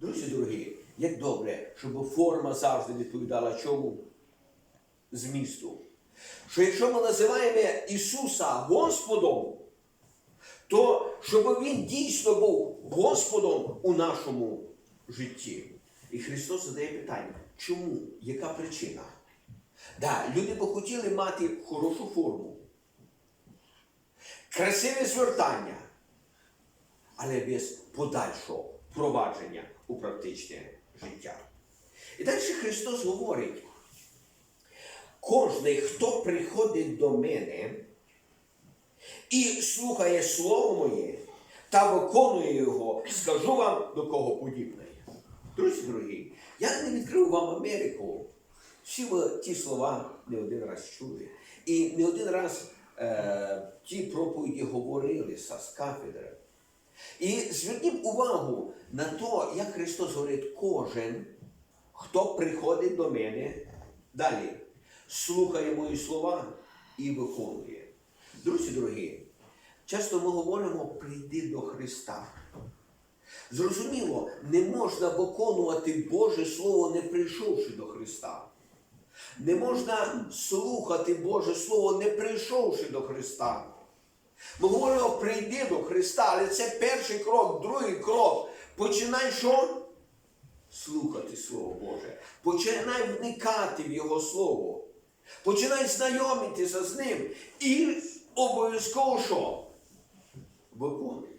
Друзі дорогі, як добре, щоб форма завжди відповідала чому? Змісту. Що якщо ми називаємо Ісуса Господом, то щоб Він дійсно був Господом у нашому житті. І Христос задає питання, чому? Яка причина? Да, люди би хотіли мати хорошу форму, красиве звертання, але без подальшого впровадження у практичне життя. І далі Христос говорить, кожний, хто приходить до мене і слухає Слово моє та виконує його, скажу вам до кого подібне. Друзі дорогі, я не відкрив вам Америку. Всі ви ті слова не один раз чули. І не один раз е, ті проповіді говорилися з кафедри. І зверніть увагу на те, як Христос говорить, кожен, хто приходить до мене, далі слухає мої слова і виконує. Друзі дорогі, часто ми говоримо прийди до Христа. Зрозуміло, не можна виконувати Боже Слово, не прийшовши до Христа. Не можна слухати Боже Слово, не прийшовши до Христа. Ми говоримо, прийди до Христа, але це перший крок, другий крок. Починай що? Слухати Слово Боже. Починай вникати в Його Слово. Починай знайомитися з ним. І обов'язково що? Виконуй.